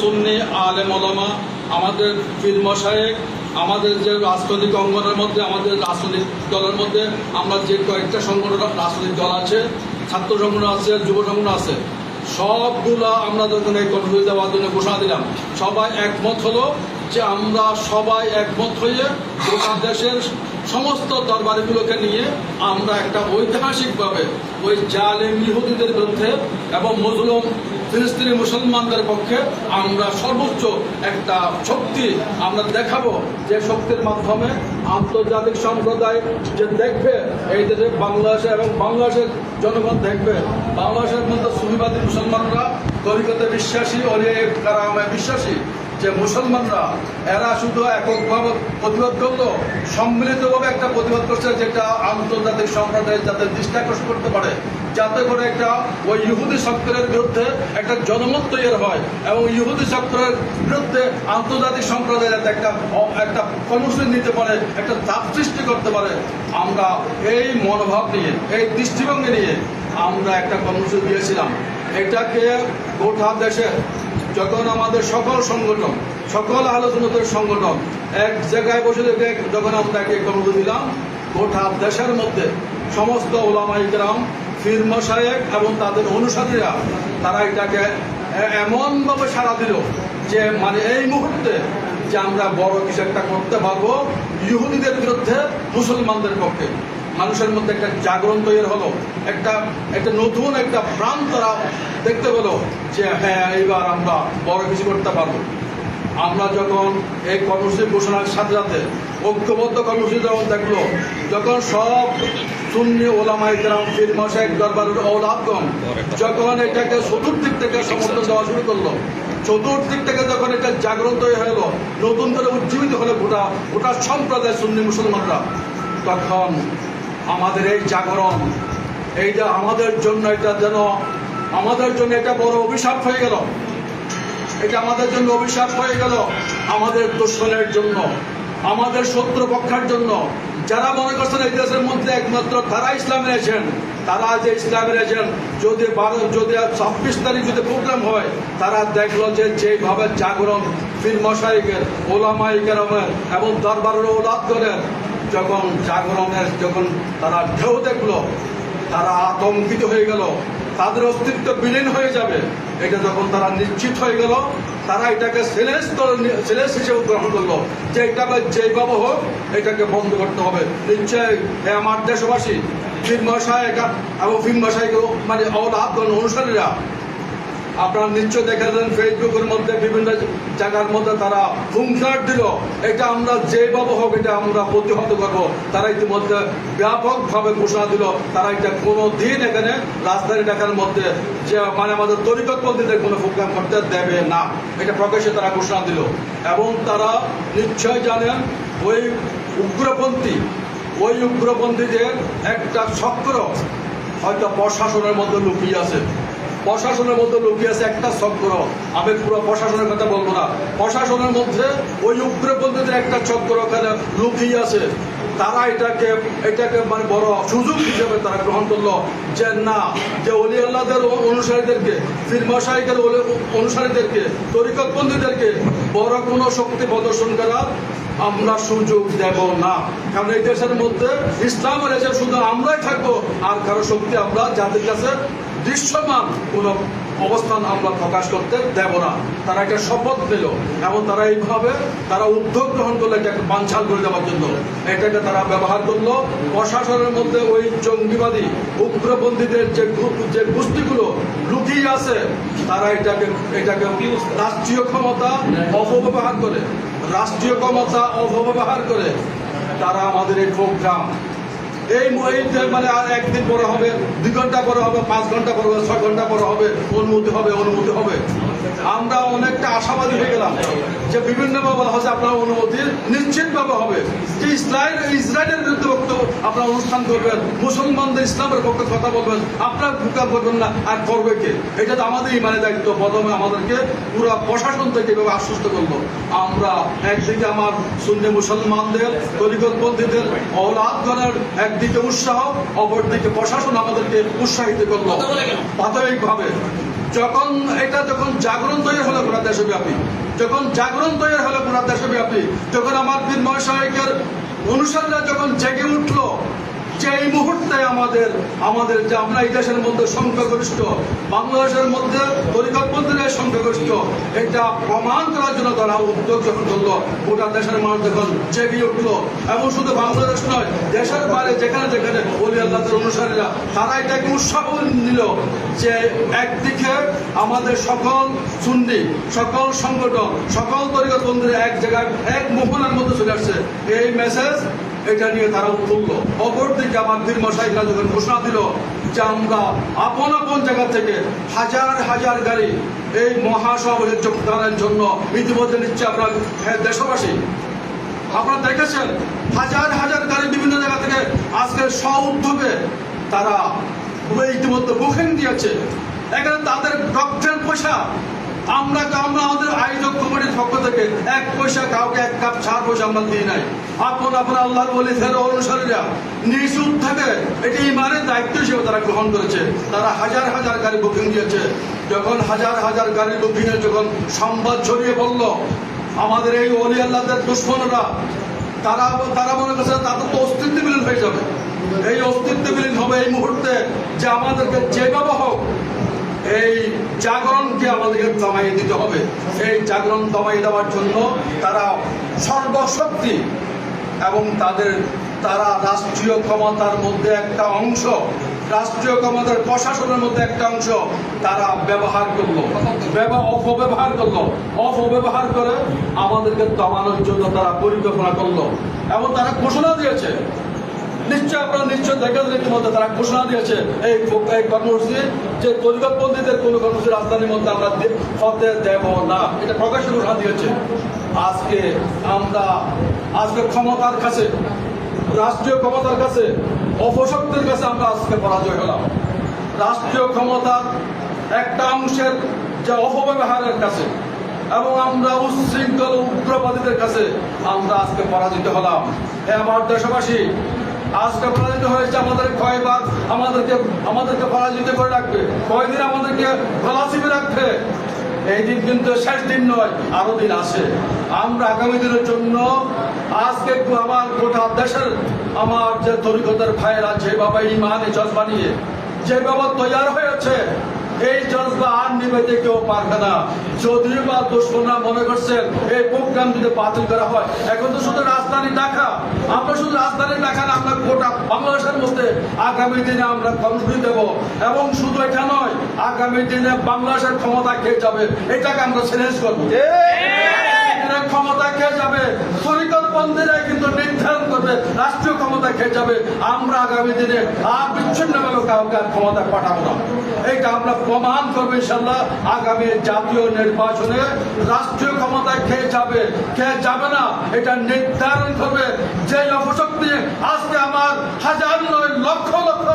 সুন্নি আলেম ওলামা, আমাদের পীর মশায়েক আমাদের যে রাজনৈতিক অঙ্গনের মধ্যে, আমাদের রাজনৈতিক দলের মধ্যে, আমরা যে কয়েকটা সংগঠন, রাজনৈতিক দল আছে, ছাত্র সংগঠন আছে, যুব সংগঠন আছে, সবগুলা আমরা যখন এই কর্মসূচি দেওয়ার জন্য ঘোষণা দিলাম, সবাই একমত হলো যে আমরা সবাই একমত হয়ে গোটা দেশের সমস্ত দরবারগুলোকে নিয়ে আমরা একটা ঐতিহাসিকভাবে ওই জালেম ইহুদিদের বিরুদ্ধে এবং মজলুম ফিলিস্তিনি মুসলমানদের পক্ষে আমরা সর্বোচ্চ একটা শক্তি আমরা দেখাবো যে শক্তির মাধ্যমে আন্তর্জাতিক সম্প্রদায় যে দেখবে এই দেশে বাংলাদেশে এবং বাংলাদেশের জনগণ দেখবে, বাংলাদেশের মধ্যে সুবিবাদী মুসলমানরা তরিকতে বিশ্বাসী, অলিয়ে কারামায় বিশ্বাসী। যে মুসলমানরা, এরা শুধু এককভাবে প্রতিবাদ করল, সম্মিলিতভাবে একটা প্রতিবাদ করছে যেটা আন্তর্জাতিক সম্প্রদায় যাতে দৃষ্টি আকর্ষণ করতে পারে, যাতে করে একটা ওই ইহুদি সক্রের বিরুদ্ধে একটা জনমত তৈরি হয় এবং ইহুদি সক্রের বিরুদ্ধে আন্তর্জাতিক সম্প্রদায় যাতে একটা একটা কর্মসূচি নিতে পারে, একটা চাপ সৃষ্টি করতে পারে, আমরা এই মনোভাব নিয়ে, এই দৃষ্টিভঙ্গি নিয়ে আমরা একটা কর্মসূচি দিয়েছিলাম। এটাকে গোটা দেশে যখন আমাদের সকল সংগঠন, সকল আলোচনাদের সংগঠন এক জায়গায় বসে যখন আমরা একে কর্মসূচি দিলাম, গোটা দেশের মধ্যে সমস্ত ওলামাই গ্রাম ফির মশায়েক এবং তাদের অনুসারীরা, তারা এটাকে এমনভাবে সাড়া দিল যে মানে এই মুহূর্তে যে আমরা বড় কিছু একটা করতে পারব ইহুদিদের বিরুদ্ধে, মুসলমানদের পক্ষে। মানুষের মধ্যে একটা জাগরণ তৈরি হলো, একটা একটা নতুন একটা প্রাণ তারা দেখতে পেল যে হ্যাঁ এইবার আমরা বড় কিছু করতে পারব। আমরা যখন এই কর্মসূচি ঘোষণার সাথে সাথে ঐক্যবদ্ধ কর্মসূচি যখন দেখল, যখন সব শূন্য ওলামাই গ্রাম ফির মশাইক দরবারের ঔলাদগণ যখন এটাকে চতুর্দিক থেকে সমর্থন দেওয়া শুরু করল, চতুর্দিক থেকে যখন এটা জাগ্রত হয়ে হলো, নতুন করে উজ্জীবিত হলো গোটা গোটা সম্প্রদায় সুন্নি মুসলমানরা, তখন আমাদের এই জাগরণ এইটা আমাদের জন্য এটা যেন, আমাদের জন্য এটা বড় অভিশাপ হয়ে গেল। এটা আমাদের জন্য অভিশাপ হয়ে গেল আমাদের দুশ্মনের জন্য, আমাদের শত্রু পক্ষের জন্য। যারা মনে করছেন এই দেশের মধ্যে একমাত্র তারা ইসলাম এনেছেন তারা যে ইসলাম এনেছেন যদি বারো, যদি ছাব্বিশ তারিখ যদি প্রোগ্রাম হয়, তারা দেখল যে যেভাবে জাগরণ ফির মশাইকের ওলামাই কেরমের এবং দরবারের ওলাদগণের যখন জাগরণের যখন তারা ঢেউ দেখল, তারা আতঙ্কিত হয়ে গেল, তাদের অস্তিত্ব বিলীন হয়ে যাবে। এটা যখন তারা নিশ্চিত হয়ে গেল, তারা এটাকে সেলেস সেলেস হিসেবে গ্রহণ করল। যে এটা যেভাবে হোক, এটাকে বন্ধ করতে হবে। নিশ্চয় আমার দেশবাসী ফিল্ম মশায়ক এবং ফিল্ম মশাইক মানে অলাভগণ অনুসারীরা আপনারা নিশ্চয় দেখেছেন, ফেসবুকের মধ্যে বিভিন্ন জায়গার মধ্যে তারা হুঙ্কার দিল। এটা আমরা যেভাবে হোক এটা আমরা প্রতিহত করব। তারা ইতিমধ্যে ব্যাপকভাবে ঘোষণা দিল। তারা এটা কোনো দিন এখানে রাজধানী ঢাকার মধ্যে যে মানে আমাদের তরিকতপন্থীদের কোনো প্রোগ্রাম করতে দেবে না। এটা প্রকাশ্যে তারা ঘোষণা দিল। এবং তারা নিশ্চয় জানেন, ওই উগ্রপন্থী, ওই উগ্রপন্থীদের একটা চক্র হয়তো প্রশাসনের মধ্যে লুকিয়ে আছে। প্রশাসনের মধ্যে লুকিয়ে আছে একটা চক্র। আমি পুরো প্রশাসনের কথা বলব না। প্রশাসনের মধ্যে ওই উগ্রপন্থীদের একটা চক্র ওখানে লুকিয়ে আছে। তারা এটাকে এটাকে মানে বড় সুযোগ হিসেবে তারা গ্রহণ করল যে না, যে অলি আল্লাহদের অনুসারীদেরকে, ফির মশাইকের অনুসারীদেরকে তরিকতবন্দীদেরকে বড় কোনো শক্তি প্রদর্শন করার আমরা সুযোগ দেব না। কারণ এই দেশের মধ্যে ইসলাম এসে শুধু আমরাই থাকব, আর কারও শক্তি আমরা যাদের কাছে দৃশ্যমান কোন অবস্থান আমরা প্রকাশ করতে দেব না। তারা একটা শপথ নিল এবং তারা এইভাবে তারা উদ্যোগ গ্রহণ করল এটাকে বাঞ্ছাল করে দেওয়ার জন্য। এটাকে তারা ব্যবহার করল। প্রশাসনের মধ্যে ওই জঙ্গিবাদী, উগ্রপন্থীদের যে যে গোষ্ঠীগুলো লুকিয়ে আছে, তারা এটাকে এটাকে রাষ্ট্রীয় ক্ষমতা অপব্যবহার করে। রাষ্ট্রীয় ক্ষমতা অপব্যবহার করে। তারা আমাদের এই প্রোগ্রাম এই মানে আর একদিন পরে হবে, দুই ঘণ্টা পরে হবে, পাঁচ ঘণ্টা পরে হবে, ছয় ঘণ্টা পরে হবে, অনুমতি হবে অনুমতি হবে। আমরা অনেকটা আশাবাদী হয়ে গেলাম যে বিভিন্নভাবে বলা হচ্ছে আপনার অনুমতি নিশ্চিতভাবে হবে। যে ইসরায়েল ইসরায়েলের বিরুদ্ধে বক্তব্য আপনারা অনুষ্ঠান করবেন মুসলমানদের ইসলামের পক্ষে কথা বলবেন আপনার ভূকা করবেন না আর করবে কে? এটা তো আমাদের ইমানের দায়িত্ব। প্রথমে আমাদেরকে পুরো প্রশাসন থেকে এভাবে আশ্বস্ত করল। আমরা একদিকে আমার শূন্য মুসলমানদের তরিকতপন্থীদের অলাদগণের একদিকে উৎসাহ অপরদিকে প্রশাসন আমাদেরকে উৎসাহিত করল। প্রাথমিকভাবে যখন এটা যখন জাগরণ তৈরি হলো গোটা দেশব্যাপী, যখন জাগরণ তৈরি হলো গোটা দেশব্যাপী, যখন আমার বীর মহাশয়কের অনুসারীরা যখন জেগে উঠল যে এই মুহূর্তে আমাদের আমাদের যে আমরা এই দেশের মধ্যে সংখ্যাগরিষ্ঠ, বাংলাদেশের মধ্যে তরিকতপন্থীরা সংখ্যাগরিষ্ঠ, এটা প্রমাণ করার জন্য তারা উদ্যোগ যখন করল। গোটা দেশের মানুষ যখন জেগে উঠল, এবং শুধু বাংলাদেশ নয়, দেশের বাইরে যেখানে যেখানে অলি আল্লাহদের অনুসারীরা, তারা এটাকে উৎসাহ নিল যে একদিকে আমাদের সকল সুন্নি, সকল সংগঠন সকল তরিকতপন্থীরা এক জায়গায়, এক মোহনার মধ্যে চলে আসছে। এই মেসেজ এটা নিয়ে তারা তুললো অপরদিকে আমার বীর মশাইরা যখন ঘোষণা দিল যে আমরা আপন আপন জায়গা থেকে হাজার হাজার গাড়ি এই মহাসমাবেশে যোগদানের জন্য ইতিমধ্যে নিচ্ছে আপনার হ্যাঁ, দেশবাসী। আপনারা দেখেছেন? হাজার হাজার গাড়ি বিভিন্ন জায়গা থেকে আজকে স্ব উদ্যোগে তারা ইতিমধ্যে বুকিং দিয়েছে। এখানে তাদের ডক্টর পয়সা আমরা আমরা আমাদের আয়োজক কমিটির পক্ষ থেকে এক পয়সা, কাউকে এক কাপ চার পয়সা আমরা দিই নাই। আপন আপন আল্লাহর বলি ফের অনুসারীরা নিজ থেকে এটি ইমানের দায়িত্ব হিসেবে তারা গ্রহণ করেছে। তারা হাজার হাজার গাড়ি বুকিং দিয়েছে। যখন হাজার হাজার গাড়ি বুকিং এ যখন সংবাদ ছড়িয়ে পড়ল, আমাদের এই অলি আল্লাহদের দুশ্মনরা, তারা তারা মনে করছে তাদের তো অস্তিত্ব বিলীন হয়ে যাবে। এই অস্তিত্ব বিলীন হবে এই মুহূর্তে যে আমাদেরকে যেভাবে হোক এই জাগরণকে আমাদেরকে দমাই দিতে হবে। এই জাগরণ দমাই দেওয়ার জন্য তারা সর্বশক্তি এবং তাদের, তারা রাষ্ট্রীয় ক্ষমতার মধ্যে একটা অংশ, রাষ্ট্রীয় ক্ষমতার প্রশাসনের মধ্যে একটা অংশ তারা ব্যবহার করল। ব্যব- অপব্যবহার করল। অপব্যবহার করে আমাদেরকে দমানোর জন্য তারা পরিকল্পনা করল এবং তারা ঘোষণা দিয়েছে নিশ্চয় আপনারা নিশ্চয় দেখেছেন ইতিমধ্যে তারা ঘোষণা দিয়েছে এই এই কর্মসূচি যে তরিকতপন্থীদের কোনো কর্মসূচি রাজধানীর মধ্যে আমরা হতে দেব না। এটা প্রকাশ্যে ঘোষণা দিয়েছে। আজকে আমরা আজকে ক্ষমতার কাছে, রাষ্ট্রীয় ক্ষমতার কাছে, অপশক্তির কাছে আমরা আজকে পরাজয় হলাম। রাষ্ট্রীয় ক্ষমতার একটা অংশের যে অপব্যবহারের কাছে এবং আমরা উচ্ছৃঙ্খল উগ্রবাদীদের কাছে আমরা আজকে পরাজিত হলাম। হে আমার দেশবাসী আজকে পরাজিত হয়েছে আমাদের কয়বার আমাদেরকে আমাদেরকে পরাজিত করে রাখবে। কয়দিন আমাদেরকে চিপে রাখবে? এই দিন কিন্তু শেষ দিন নয়, আরও দিন আসে আমরা আগামী দিনের জন্য আজকে আমার গোটা দেশের, আমার যে তরিকতার ভাইয়েরা যেভাবে ইমান জজবা নিয়ে যেভাবে তৈয়ার হয়েছে, এই জজবা আর নিবেতে কেউ পারবে না। যদিও বা দুশ্মনরা মনে করছেন এই প্রোগ্রাম যদি বাতিল করা হয়, এখন তো শুধু রাজধানী ঢাকা আমরা শুধু রাজধানী ঢাকা না আমরা গোটা বাংলাদেশের মধ্যে আগামী দিনে আমরা কর্মসূচি দেব। এবং শুধু এটা নয় আগামী দিনে বাংলাদেশের ক্ষমতা খেয়ে যাবে? এটাকে আমরা চ্যালেঞ্জ করব। ক্ষমতা খেয়ে যাবে? পরিকল্পনরা কিন্তু নির্ধারণ করবে রাষ্ট্রীয় ক্ষমতা খেয়ে যাবে আমরা আগামী দিনে আর বিচ্ছিন্নভাবে কাউকে আর ক্ষমতা পাঠাবো না। এইটা আমরা প্রমাণ করব ইনশাল্লাহ আগামী জাতীয় নির্বাচনে রাষ্ট্রীয় ক্ষমতা খেয়ে যাবে খেয়ে যাবে না, এটা নির্ধারণ করবে। যে অপশক্তি আজকে আমার হাজার নয় লক্ষ লক্ষ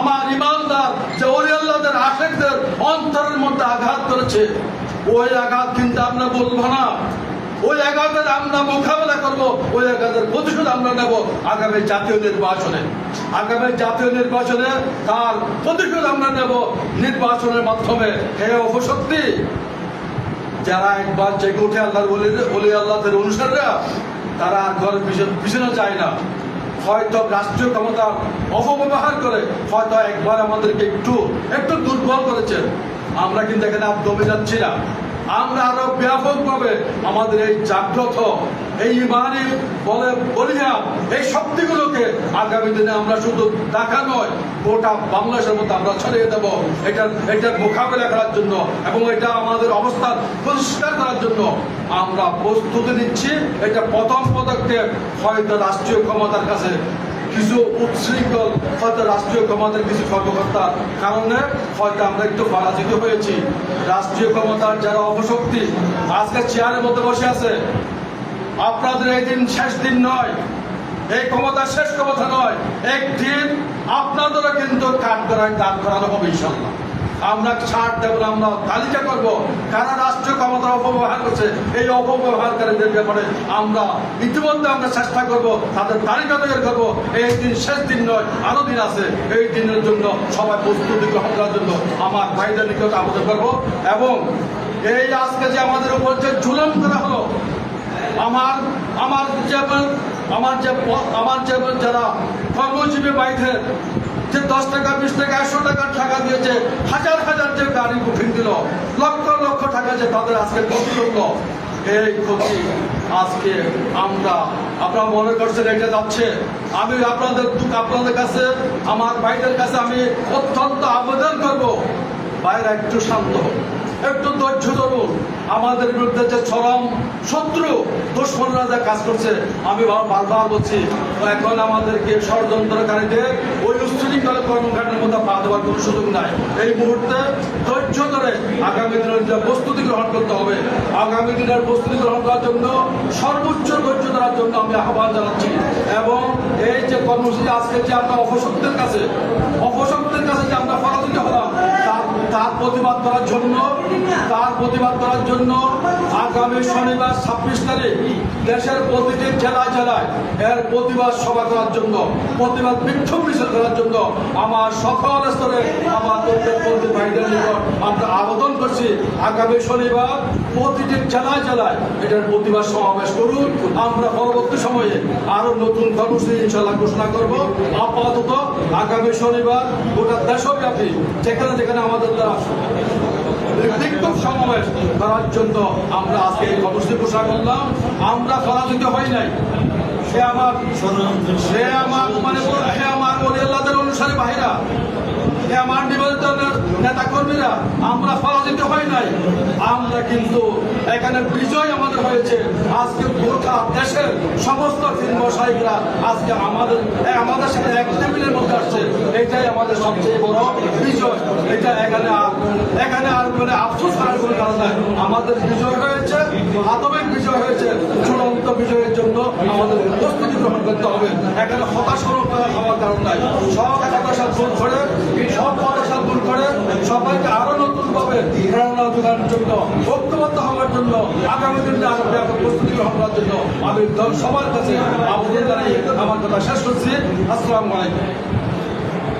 আমার ইমানদার, যে ওরিয়াল্লাদের আশেকদের অন্তরের মধ্যে আঘাত করেছে, ওই আঘাত কিন্তু আমরা বলব না। ওই আঘাতের আমরা মোকাবেলা করব, ওই আঘাতের প্রতিশোধ আমরা নেব আগামী জাতীয় নির্বাচনে। আগামী জাতীয় নির্বাচনে তার প্রতিশোধ আমরা নেব নির্বাচনের মাধ্যমে। হে অপশক্তি, যারা একবার জেগে উঠে আল্লাহর বলি আল্লাহদের অনুসারীরা, তারা আর পিছনে পিছনে যায় না। হয়তো রাষ্ট্রীয় ক্ষমতা অপব্যবহার করে, হয়তো একবার আমাদেরকে একটু একটু দুর্বল করেছে। আমরা কিন্তু এখানে আর দমে যাচ্ছি না। আমরা আরও ব্যাপকভাবে আমাদের এই জাগ্রত, এই ইমানি বলে বলিয়া এই শক্তিগুলোকে আগামী দিনে আমরা শুধু দেখা নয়, গোটা বাংলাদেশের মধ্যে আমরা ছড়িয়ে দেব। এটা এটার মোকাবেলা করার জন্য এবং এটা আমাদের অবস্থান পরিষ্কার করার জন্য আমরা প্রস্তুতি নিচ্ছি। এটা প্রথম পদক্ষেপ হয়তো রাষ্ট্রীয় ক্ষমতার কাছে কিছু উচ্ছৃঙ্খল হয়তো রাষ্ট্রীয় ক্ষমতার কিছু কর্মকর্তার কারণে হয়তো আমরা একটু পরাজিত হয়েছি। রাষ্ট্রীয় ক্ষমতার যারা অপশক্তি, আজকে চেয়ারের মধ্যে বসে আছে। আপনাদের এই দিন শেষ দিন নয়, এই ক্ষমতা শেষ ক্ষমতা নয়, একদিন আপনাদেরও কিন্তু কাঠ করায় দান করানো হবে ইনশাল্লাহ আমরা ছাড় দেবো আমরা তালিকা করব। কারা রাষ্ট্রীয় ক্ষমতা অপব্যবহার করছে, এই অপব্যবহারকারীদের ব্যাপারে আমরা ইতিমধ্যে আমরা চেষ্টা করব, তাদের তালিকা তৈরি করব। এই দিন শেষ দিন নয়, আরও দিন আছে। এই দিনের জন্য সবাই প্রস্তুতি গ্রহণ করার জন্য আমার ভাইদের নিকট আবেদন করব এবং এই আজকে যে আমাদের উপর যে জুলুম করা হলো, আমার আমার যে আমার যে আমার যে যারা কর্মজীবী বাইধের যে দশ টাকা, বিশ টাকা, একশো টাকার টাকা দিয়েছে, হাজার হাজার যে গাড়ি বুকিং দিল, লক্ষ লক্ষ টাকা যে তাদের আজকে ক্ষতি হলো এই ক্ষতি আজকে আমরা, আপনারা মনে করছেন এটা যাচ্ছে। আমি আপনাদের আপনাদের কাছে, আমার ভাইদের কাছে আমি অত্যন্ত আবেদন করব। বাইরে একটু শান্ত। একটু ধৈর্য ধরুন। আমাদের বিরুদ্ধে যে চরম শত্রু দুশ্মনরা যা কাজ করছে, আমি বারবার বলছি এখন আমাদেরকে ষড়যন্ত্রকারীদের ওই উচ্ছৃঙ্খল কর্মকাণ্ডের মধ্যে পা দেওয়ার কোনো সুযোগ নাই। এই মুহূর্তে ধৈর্য ধরে আগামী দিনের যে প্রস্তুতি গ্রহণ করতে হবে, আগামী দিনের প্রস্তুতি গ্রহণ করার জন্য, সর্বোচ্চ ধৈর্য ধরার জন্য আমি আহ্বান জানাচ্ছি। এবং এই যে কর্মসূচি আজকে যে আমরা অপশক্তির কাছে অপশক্তির কাছে যে আমরা পরাজিত হলাম তার প্রতিবাদ করার জন্য, তার প্রতিবাদ করার জন্য আগামী শনিবার ছাব্বিশ তারিখ দেশের প্রতিটি জেলায় জেলায় এর প্রতিবাদ সভা করার জন্য, প্রতিবাদ বিক্ষোভ মিছিল করার জন্য আমার সকল স্তরে আমার প্রত্যেকপন্থী ভাইদের নিকট আমরা আবেদন করছি। আগামী শনিবার প্রতিটি জেলায় জেলায় এটার প্রতিবাদ সমাবেশ করুন। আমরা পরবর্তী সময়ে আরও নতুন কর্মসূচি ইনশাল্লাহ ঘোষণা করব। আপাতত আগামী শনিবার গোটা দেশব্যাপী, যেখানে যেখানে আমাদের সমাবেশ করার জন্য আমরা আজকে এই কর্মসূচি ঘোষণা করলাম। আমরা পরাজিত হই নাই। সে আমার সে আমার মানে সে আমার অনুসারী ভাইরা আমার নিবেদনের নেতা কর্মীরা আমরা পরাজিত হই নাই। আমরা কিন্তু এখানে বিজয় আমাদের হয়েছে। আজকে গোটা দেশের সমস্ত ফিল্ম আজকে আমাদের আমাদের সাথে এক টেবিলের মধ্যে আমাদের সবচেয়ে বড় বিজয় এটা এখানে এখানে আর মানে আফসোস করার কোনো কারণ নাই। আমাদের বিজয় হয়েছে আতমিক বিজয় হয়েছে চূড়ান্ত বিজয়ের জন্য আমাদের প্রস্তুতি গ্রহণ করতে হবে। এখানে হতাশ হওয়ার কারণ নাই। সব হতাশা দূর করে সব হতাশা দূর করে, সবাইকে আরও নতুন ভাবে প্রেরণা যোগানোর জন্য, ঐক্যবদ্ধ হওয়ার জন্য, আগামী দিনে আরও ব্যাপক প্রস্তুতি গ্রহণ করার জন্য আমি সবার কাছে আবেদন জানাই, আমার কথা শেষ করছি। আসসালামু আলাইকুম।